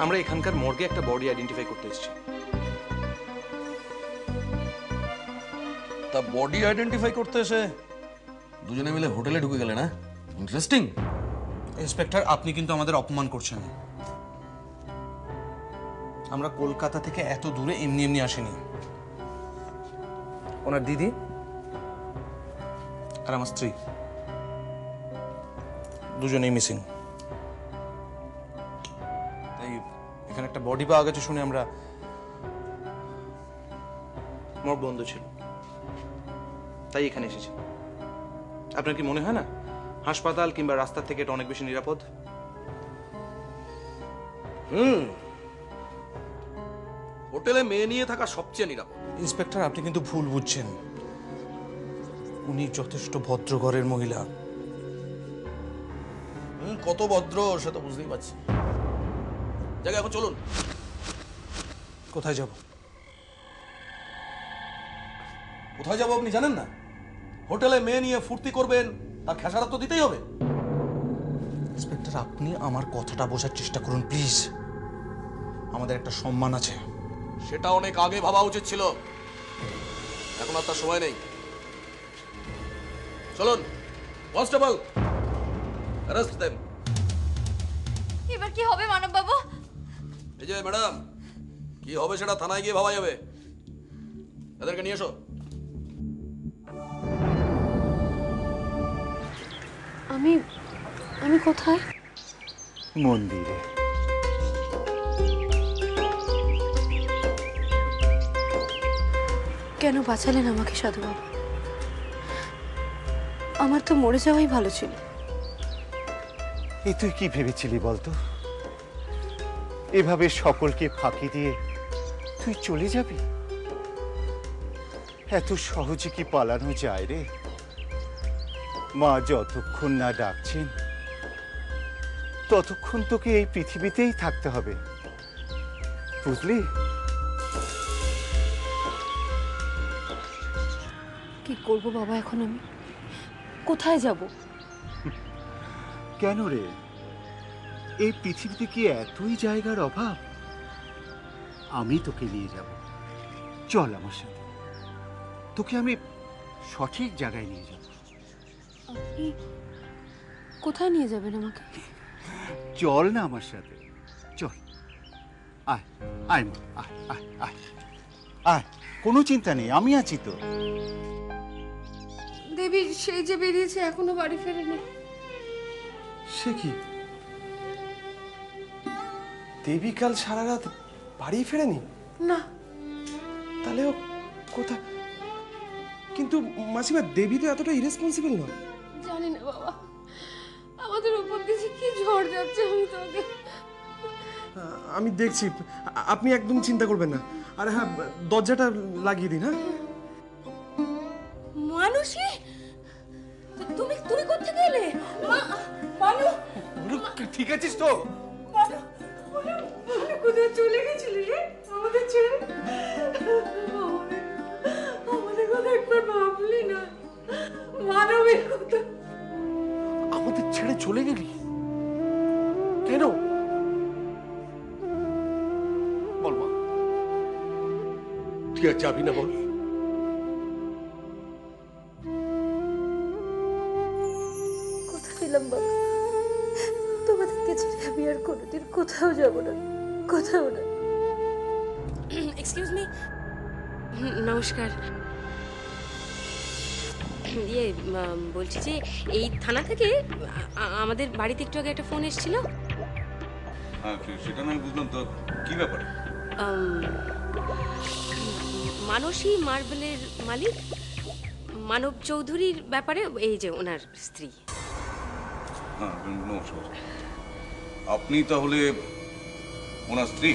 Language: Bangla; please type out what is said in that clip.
আমরা এখানকার মর্গে একটা বডি আইডেন্টিফাই করতে এসেছি। তা বডি আইডেন্টিফাই করতে এসে দুজনে মিলে হোটেলে ঢুকে গেলে না? ইন্টারেস্টিং ইন্সপেক্টর আপনি কিন্তু আমাদের অপমান করছেন। আমরা কলকাতা থেকে এত দূরে এমনি এমনি আসিনি। ওনার দিদি আর আমার স্ত্রী। দুজনেই মিসিং এখানে একটা বডি পাওয়া গেছে শুনে আমরা মর্গ বন্ধ ছিল। তাই এখানে এসেছি। আপনার কি মনে হয় না? হাসপাতাল কিংবা রাস্তা থেকে এটা অনেক বেশি নিরাপদ? হুম। হোটেলে মেয়ে নিয়ে থাকা সবচেয়ে নিরাপদ। ইন্সপেক্টর আপনি কিন্তু ভুল বুঝছেন। উনি যথেষ্ট ভদ্র ঘরের মহিলা। হুম, কত ভদ্র সে তো বুঝতেই পারছি। জায়গা এখন চলুন। কোথায় যাব? কোথায় যাব আপনি জানেন না? হোটেলে মেয়ে নিয়ে ফুর্তি করবেন তার খেসারত তো দিতেই হবে। ইন্সপেক্টর আপনি আমার কথাটা বোঝার চেষ্টা করুন প্লিজ। আমাদের একটা সম্মান আছে। সেটা অনেক আগে ভাবা উচিত ছিল। এখন আর তার সময় নেই। চলুন। কনস্টেবল অ্যারেস্ট দেম এবার কি হবে মানব বাবু এই যে ম্যাডাম কি হবে সেটা থানায় গিয়ে ভাবা যাবে। এদেরকে নিয়ে এসো। আমি আমি কোথায়? মন্দিরে। কেন বাঁচালেন আমাকে সাধু বাবা আমার তো মরে যাওয়াই ভালো ছিল। এ তুই কি ভেবেছিলি বলতো? এভাবে সকলকে ফাঁকি দিয়ে তুই চলে যাবি? এত সহজে কি পালানো যায় রে? মা যতক্ষণ না ডাকছেন ততক্ষণ তোকে এই পৃথিবীতেই থাকতে হবে। বুঝলি? কি করব বাবা এখন আমি? কোথায় যাব? কেন রে? এই পৃথিবীতে কি এতই জায়গার অভাব? আমি তোকে নিয়ে যাব। চল আমার সাথে। তোকে আমি সঠিক জায়গায় নিয়ে যাব। আপনি কোথায় নিয়ে যাবেন আমাকে? চল না আমার সাথে। চল। আয় আয় মা আয় আয় আয়। আয় কোনো চিন্তা নেই আমি আছি তো। দেবী সেই যে বেরিয়েছে এখনও বাড়ি ফেরেনি। সে কি? দেবী কাল সারা রাত বাড়ি ফেরেনি? না। তাহলে ও কোথায়? কিন্তু মাসিমা দেবী তো এতটা ইরেসপন্সিবল নয়। জানি না বাবা। আমাদের উপর দিয়ে কি ঝড় যাচ্ছে আমি তোকে। আমি দেখছি। আপনি একদম চিন্তা করবেন না। আর হ্যাঁ দরজাটা লাগিয়ে দিন হ্যাঁ? মানুষই তুমি তুমি কোথেকে এলে? মা মানু। ঠিক আছিস তো? কোথায় চলে গেছিলি রে? আমাদের ছেড়ে? আমাদের- আমাদের কথা একবার ভাবলি না। মানবের কথা। আমাদের ছেড়ে চলে গেলি? কেন? বল মা। তুই আর যাবি না বল। কথা দিলাম বাবা? তোমাদেরকে ছেড়ে আমি আর কোনোদিন কোথাও যাব না। কোথাও না এক্সকিউজ মি নমস্কার। ইয়ে বলছি যে এই থানা থেকে আমাদের বাড়িতে একটু আগে একটা ফোন এসেছিল। হ্যাঁ সেটা নয় বুঝলাম তো। কি ব্যাপারে? মানসী মার্বেলের মালিক মানব চৌধুরীর ব্যাপারে এই যে ওনার স্ত্রী। হ্যাঁ নমস্কার। আপনি তাহলে ওনার স্ত্রী